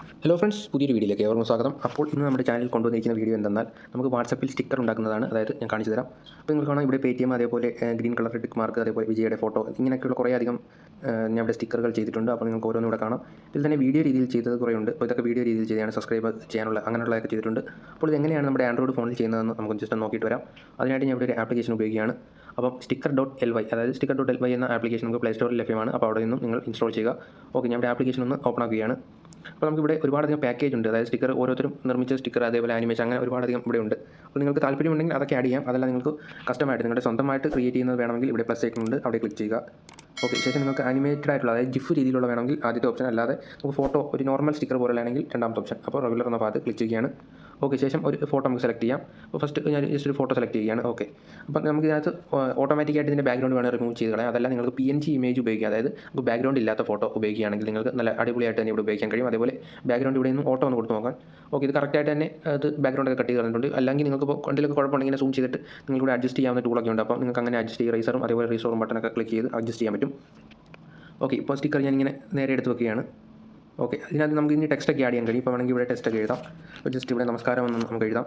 Hello friends പുതിയൊരു വീഡിയോയിലേക്ക് ഏവർക്കും സ്വാഗതം. അപ്പോൾ ഇന്ന് നമ്മുടെ ചാനലിൽ കൊണ്ടുവന്നിരിക്കുന്ന വീഡിയോ എന്തെന്നാൽ നമുക്ക് വാട്സപ്പിൽ സ്റ്റിക്കർ ഉണ്ടാക്കുന്നതാണ്. അതായത് ഞാൻ കാണിച്ചു തരാം. അപ്പോൾ നിങ്ങൾക്ക് കാണാം ഇവിടെ പേ ടി എം അതേപോലെ ഗ്രീൻ കളർ ടിക്ക് മാർക്ക് അതേപോലെ വിജയയുടെ ഫോട്ടോ ഇങ്ങനെയൊക്കെയുള്ള കുറേ അധികം ഞാൻ ഇവിടെ സ്റ്റിക്കറുകൾ ചെയ്തിട്ടുണ്ട്. അപ്പോൾ നിങ്ങൾക്ക് ഓരോന്നും ഇവിടെ കാണാം. ഇതിൽ തന്നെ വീഡിയോ രീതിയിൽ ചെയ്തത് കുറേ ഉണ്ട് അപ്പോൾ ഇതൊക്കെ വീഡിയോ രീതിയിൽ ചെയ്താണ് സബ്സ്ക്രൈബ് ചെയ്യാനുള്ള അങ്ങനെയുള്ളതൊക്കെ ചെയ്തിട്ടുണ്ട്. അപ്പോൾ ഇത് എങ്ങനെയാണ് നമ്മുടെ ആൻഡ്രോയിഡ് ഫോണിൽ ചെയ്യുന്നതെന്ന് നമുക്ക് ജസ്റ്റ് നോക്കിയിട്ട് വരാം. അതിനായിട്ട് ഞാൻ ഇവിടെ ഒരു ആപ്ലിക്കേഷൻ ഉപയോഗിക്കുകയാണ്. അപ്പം സ്റ്റിക്കർ ഡോട്ട് എൽ വൈ അതായത് സ്റ്റിക്കർ ഡോട്ട് എൽ വൈ എന്ന ആപ്ലിക്കേഷൻ നമുക്ക് പ്ലേ സ്റ്റോറിൽ ലഭ്യമാണ്. അപ്പോൾ അവിടെ നിന്നും നിങ്ങൾ ഇൻസ്റ്റാൾ ചെയ്യുക. ഓക്കെ ഞാൻ ഇവിടെ ആപ്ലിക്കേഷൻ ഒന്ന് ഓപ്പൺ ആക്കുകയാണ്. അപ്പോൾ നമുക്കിവിടെ ഒരുപാടധികം പാക്കേജ് ഉണ്ട്. അതായത് സ്റ്റിക്കർ ഓരോരുത്തരും നിർമ്മിച്ച സ്റ്റിക്കർ അതേപോലെ ആനിമേഷൻ അങ്ങനെ ഒരുപാടധികം ഇവിടെ ഉണ്ട്. അപ്പോൾ നിങ്ങൾക്ക് താല്പര്യമുണ്ടെങ്കിൽ അതൊക്കെ ആഡ് ചെയ്യാം. അതല്ല നിങ്ങൾക്ക് കസ്റ്റമായിട്ട് നിങ്ങളുടെ സ്വന്തമായിട്ട് ക്രിയേറ്റ് ചെയ്യുന്നത് വേണമെങ്കിൽ ഇവിടെ പ്ലസ് ഐക്കൺ ഉണ്ട്. അവിടെ ക്ലിക്ക് ചെയ്യുക. ഓക്കെ ശേഷം നിങ്ങൾക്ക് ആനിമേറ്റഡ് ആയിട്ടുള്ള അതായത് ജിഫ് രീതിയിലുള്ള വേണമെങ്കിൽ ആദ്യത്തെ ഓപ്ഷൻ അല്ലാതെ നമുക്ക് ഫോട്ടോ ഒരു നോർമൽ സ്റ്റിക്കർ പോലെയാണെങ്കിൽ രണ്ടാമത്തെ ഓപ്ഷൻ അപ്പോൾ റെഗുലർ എന്ന ഭാഗത്ത് ക്ലിക്ക് ചെയ്യുകയാണ്. ഓക്കെ ശേഷം ഒരു ഫോട്ടോ നമുക്ക് സെലക്ട് ചെയ്യാം. അപ്പോൾ ഫസ്റ്റ് ഞാൻ ജസ്റ്റ് ഒരു ഫോട്ടോ സെലക്ട് ചെയ്യുകയാണ്. ഓക്കെ അപ്പോൾ നമുക്ക് ഇതിനകത്ത് ഓട്ടോമാറ്റിക്കായിട്ട് ഇതിന്റെ ബാക്ക്ഗ്രൗണ്ട് വേണം റിമൂവ് ചെയ്ത് കളയാം അതല്ല നിങ്ങൾക്ക് പി എൻ ജി ഇമേജ് ഉപയോഗിക്കുക അതായത് നമുക്ക് ബാക്ക്ഗ്രൗണ്ട് ഇല്ലാത്ത ഫോട്ടോ ഉപയോഗിക്കുകയാണെങ്കിൽ നിങ്ങൾക്ക് നല്ല അടിപൊളിയായിട്ട് തന്നെ ഇവിടെ ഉപയോഗിക്കാൻ കഴിയും. അതേപോലെ ബാക്ക്ഗ്രൗണ്ട് ഇവിടെ നിന്ന് ഓട്ടോ ഒന്ന് കൊടുത്ത് നോക്കാം. ഓക്കെ ഇത് കറക്റ്റായിട്ട് തന്നെ അത് ബാക്ക്ഗ്രൗണ്ട് ഒക്കെ കട്ട് ചെയ്ത് അല്ലെങ്കിൽ നിങ്ങൾക്ക് ഇപ്പോൾ കണ്ടിലൊക്കെ കുഴപ്പമുണ്ടെങ്കിൽ സൂം ചെയ്തിട്ട് നിങ്ങൾക്ക് ഇവിടെ അഡ്ജസ്റ്റ് ചെയ്യാവുന്ന ടൂളൊക്കെ ഉണ്ട്. അപ്പോൾ നിങ്ങൾക്ക് അങ്ങനെ അഡ്ജസ്റ്റ് ചെയ്യുക റൈസറും അതേപോലെ റീസോറും ബട്ടനൊക്കെ ക്ലിക്ക് ചെയ്ത് അഡ്ജസ്റ്റ് ചെയ്യാൻ പറ്റും. ഓക്കെ ഇപ്പോൾ സ്റ്റിക്കർ ഞാനിങ്ങനെ നേരെ എടുത്ത് വെക്കുകയാണ്. ഓക്കെ അതിനകത്ത് നമുക്ക് ഇനി ടെക്സ്റ്റ് ഒക്കെ ആഡ് ചെയ്യാൻ കഴിയും. ഇപ്പോൾ വേണമെങ്കിൽ ഇവിടെ ടെക്സ്റ്റ് ഒക്കെ എഴുതാം. ജസ്റ്റ് ഇവിടെ നമസ്കാരം എന്ന് നമുക്ക് എഴുതാം.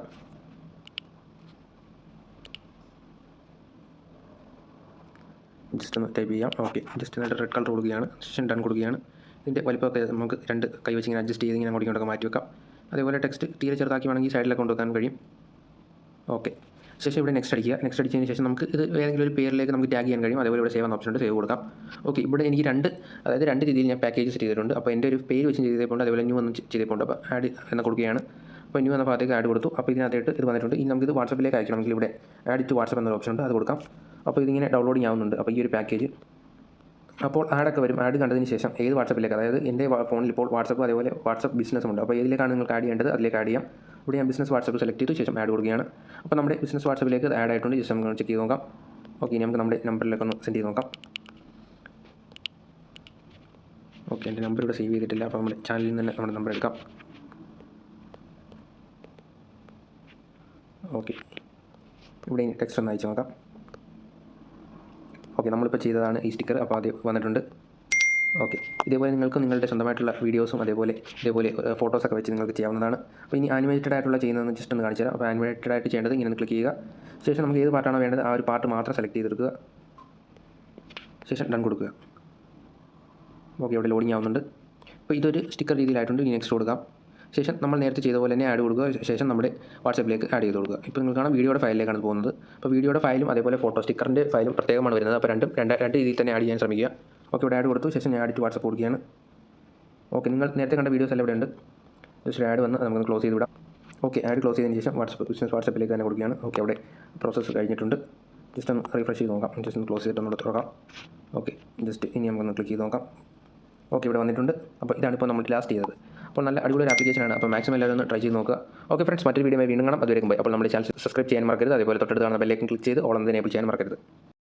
ജസ്റ്റ് ഒന്ന് ടൈപ്പ് ചെയ്യാം. ഓക്കെ ജസ്റ്റ് എന്നിട്ട് റെഡ് കളർ കൊടുക്കുകയാണ്. സെഷൻ ഡൺ കൊടുക്കുകയാണ്. ഇതിന്റെ വലിപ്പമൊക്കെ നമുക്ക് രണ്ട് കൈ വെച്ച് ഇങ്ങനെ അഡ്ജസ്റ്റ് ചെയ്ത് ഇങ്ങനെ ഇങ്ങോട്ടൊക്കെ മാറ്റി വെക്കാം. അതേപോലെ ടെക്സ്റ്റ് തീരെ ചെറുതാക്കി വേണമെങ്കിൽ സൈഡിലൊക്കെ കൊണ്ടുവെക്കാൻ കഴിയും. ഓക്കെ ശേഷം ഇവിടെ നെക്സ്റ്റ് അടിക്കുക. നെക്സ്റ്റ് അടിച്ചതിന് ശേഷം നമുക്ക് ഇത് ഏതെങ്കിലും ഒരു പേരിലേക്ക് നമുക്ക് ടാഗ് ചെയ്യാൻ കഴിയും. അതേപോലെ ഇവിടെ സേവ് എന്ന ഓപ്ഷൻ ഉണ്ട്. സേവ് കൊടുക്കാം. ഓക്കെ ഇവിടെ എനിക്ക് രണ്ട് അതായത് രണ്ട് രീതിയിൽ ഞാൻ പാക്കേജ് ചെയ്തിട്ടുണ്ട്. അപ്പോൾ എന്റെ ഒരു പേര് വെച്ച് ചെയ്തിട്ടുണ്ട് അതേപോലെ ന്യൂ എന്ന് ചെയ്തിട്ടുണ്ട് അപ്പോൾ ആഡ് എന്ന് കൊടുക്കുകയാണ്. അപ്പോൾ ന്യൂ എന്ന ഭാഗത്തേക്ക് ആഡ് കൊടുത്തു. അപ്പോൾ ഇതിനകത്തായിട്ട് ഇത് വന്നിട്ടുണ്ട്. ഇനി നമുക്ക് ഇത് വാട്സപ്പിലേക്ക് അയക്കണമെങ്കിൽ ഇവിടെ ആഡ് ടു വാട്സപ്പ് എന്നൊരു ഓപ്ഷൻ ഉണ്ട്. അത് കൊടുക്കാം. അപ്പോൾ ഇതിങ്ങനെ ഡൗൺലോഡ് ചെയ്യാവുന്നുണ്ട്. അപ്പോൾ ഈ ഒരു പാക്കേജ് അപ്പോൾ ആഡൊക്കെ വരും. ആഡ് കണ്ടതിന് ശേഷം ഏത് വാട്സപ്പിലേക്ക്? അതായത് എന്റെ ഫോണിൽ ഇപ്പോൾ വാട്സപ്പ് അതേപോലെ വാട്സപ്പ് ബിസിനസ്സും ഉണ്ട്. അപ്പോൾ ഏതിലേക്കാണ് നിങ്ങൾക്ക് ആഡ് ചെയ്യേണ്ടത്? അതിലേക്ക് ആഡ് ചെയ്യാം. ഇവിടെ ഞാൻ ബിസിനസ് വാട്സപ്പ് സെലക്ട് ചെയ്തു. ശേഷം ആഡ് കൊടുക്കുകയാണ്. അപ്പോൾ നമ്മുടെ ബിസിനസ് വാട്സപ്പിലേക്ക് ആഡ് ആയിട്ടുണ്ട്. ജസ്റ്റ് നമുക്ക് ചെക്ക് ചെയ്ത് നോക്കാം. ഓക്കെ നമുക്ക് നമ്മുടെ നമ്പറിലേക്ക് ഒന്ന് സെൻഡ് ചെയ്ത് നോക്കാം. ഓക്കെ എന്റെ നമ്പർ ഇവിടെ സേവ് ചെയ്തിട്ടില്ല. അപ്പോൾ നമ്മുടെ ചാനലിൽ നിന്ന് തന്നെ നമ്മുടെ നമ്പർ എടുക്കാം. ഓക്കെ ഇവിടെ ടെക്സ്റ്റ് ഒന്ന് അയച്ചു നോക്കാം. ഓക്കെ നമ്മളിപ്പോൾ ചെയ്തതാണ് ഈ സ്റ്റിക്കർ അപ്പോൾ അത് വന്നിട്ടുണ്ട്. ഓക്കെ. ഇതേപോലെ നിങ്ങൾക്ക് നിങ്ങളുടെ സ്വന്തമായിട്ടുള്ള വീഡിയോസും അതേപോലെ ഇതേപോലെ ഫോട്ടോസൊക്കെ വെച്ച് നിങ്ങൾക്ക് ചെയ്യാവുന്നതാണ്. അപ്പോൾ ഇനി ആനിമേറ്റഡ് ആയിട്ടുള്ള ചെയ്യുന്നതെന്ന് ജസ്റ്റ് ഒന്ന് കാണിച്ചു തരാം അപ്പോൾ ആനിമേറ്റഡ് ആയിട്ട് ചെയ്യേണ്ടത് ഇങ്ങനെ ഒന്ന് ക്ലിക്ക് ചെയ്യുക. ശേഷം നമുക്ക് ഏത് പാർട്ടാണോ വേണ്ടത് ആ ഒരു പാർട്ട് മാത്രം സെലക്ട് ചെയ്തെടുക്കുക. ശേഷം ഡൺ കൊടുക്കുക. ഓക്കെ ഇവിടെ ലോഡിങ് ആവുന്നുണ്ട്. അപ്പോൾ ഇതൊരു സ്റ്റിക്കർ രീതിയിലായിട്ടുണ്ട്. ഇനി നെക്സ്റ്റ് കൊടുക്കാം. ശേഷം നമ്മൾ നേരത്തെ ചെയ്ത പോലെ തന്നെ ആഡ് കൊടുക്കുക. ശേഷം നമ്മുടെ വാട്സപ്പിലേക്ക് ആഡ് ചെയ്ത് കൊടുക്കുക. ഇപ്പോൾ നിങ്ങൾ കാണാം വീഡിയോയുടെ ഫയലിലേക്കാണ് പോകുന്നത്. അപ്പോൾ വീഡിയോയുടെ ഫയലും അതേപോലെ ഫോട്ടോ സ്റ്റിക്കറിന്റെ ഫയലും പ്രത്യേകമാണ് വരുന്നത്. അപ്പോൾ രണ്ടും രണ്ട് രണ്ട് രീതിയിൽ തന്നെ ആഡ് ചെയ്യാൻ ശ്രമിക്കുക. ഓക്കെ ഇവിടെ ആഡ് കൊടുത്തു. ശേഷം ഞാൻ ആഡ് വാട്സപ്പ് കൊടുക്കുകയാണ്. ഓക്കെ നിങ്ങൾ നേരത്തെ കണ്ട വീഡിയോസ് എല്ലാം ഇവിടെ ഉണ്ട്. ജസ്റ്റ് ആഡ് വന്ന് നമുക്ക് ക്ലോസ് ചെയ്ത് വിടാം ഓക്കെ ആഡ് ക്ലോസ് ചെയ്തതിന് ശേഷം വാട്സപ്പ് ബിസിനസ് വാട്സപ്പിലേക്ക് തന്നെ കൊടുക്കുകയാണ്. ഓക്കെ അവിടെ പ്രോസസ്സ് കഴിഞ്ഞിട്ടുണ്ട്. ജസ്റ്റ് ഒന്ന് റിഫ്രഷ് ചെയ്ത് നോക്കാം. ജസ്റ്റ് ഒന്ന് ക്ലോസ് ചെയ്തിട്ട് ഒന്ന് തുറക്കാം. ഓക്കെ ജസ്റ്റ് ഇനി നമുക്കൊന്ന് ക്ലിക്ക് ചെയ്ത് നോക്കാം. ഓക്കെ ഇവിടെ വന്നിട്ടുണ്ട്. അപ്പോൾ ഇതാണ് ഇപ്പോൾ നമ്മൾ ലാസ്റ്റ് ചെയ്തത്. അപ്പോൾ നല്ല അടിപൊളി ഒരു ആപ്ലിക്കേഷനാണ് അപ്പോൾ മാക്സിമം എല്ലാവരും ഒന്ന് ട്രൈ ചെയ്ത് നോക്കുക. ഓക്കെ ഫ്രണ്ട്സ് മറ്റൊരു വീഡിയോ വീണ്ടും കാണാം. അതുവരെ പോയി അപ്പോൾ നമ്മുടെ ചാനൽ സബ്സ്ക്രൈബ് ചെയ്യാൻ മറക്കരുത്. അതേപോലെ തൊട്ടടുത്ത് കാണുന്ന ബെല്ലേക്കും ക്ലിക്ക് ചെയ്ത് ഓളം എനേബിൾ ചെയ്യാൻ മറക്കരുത്.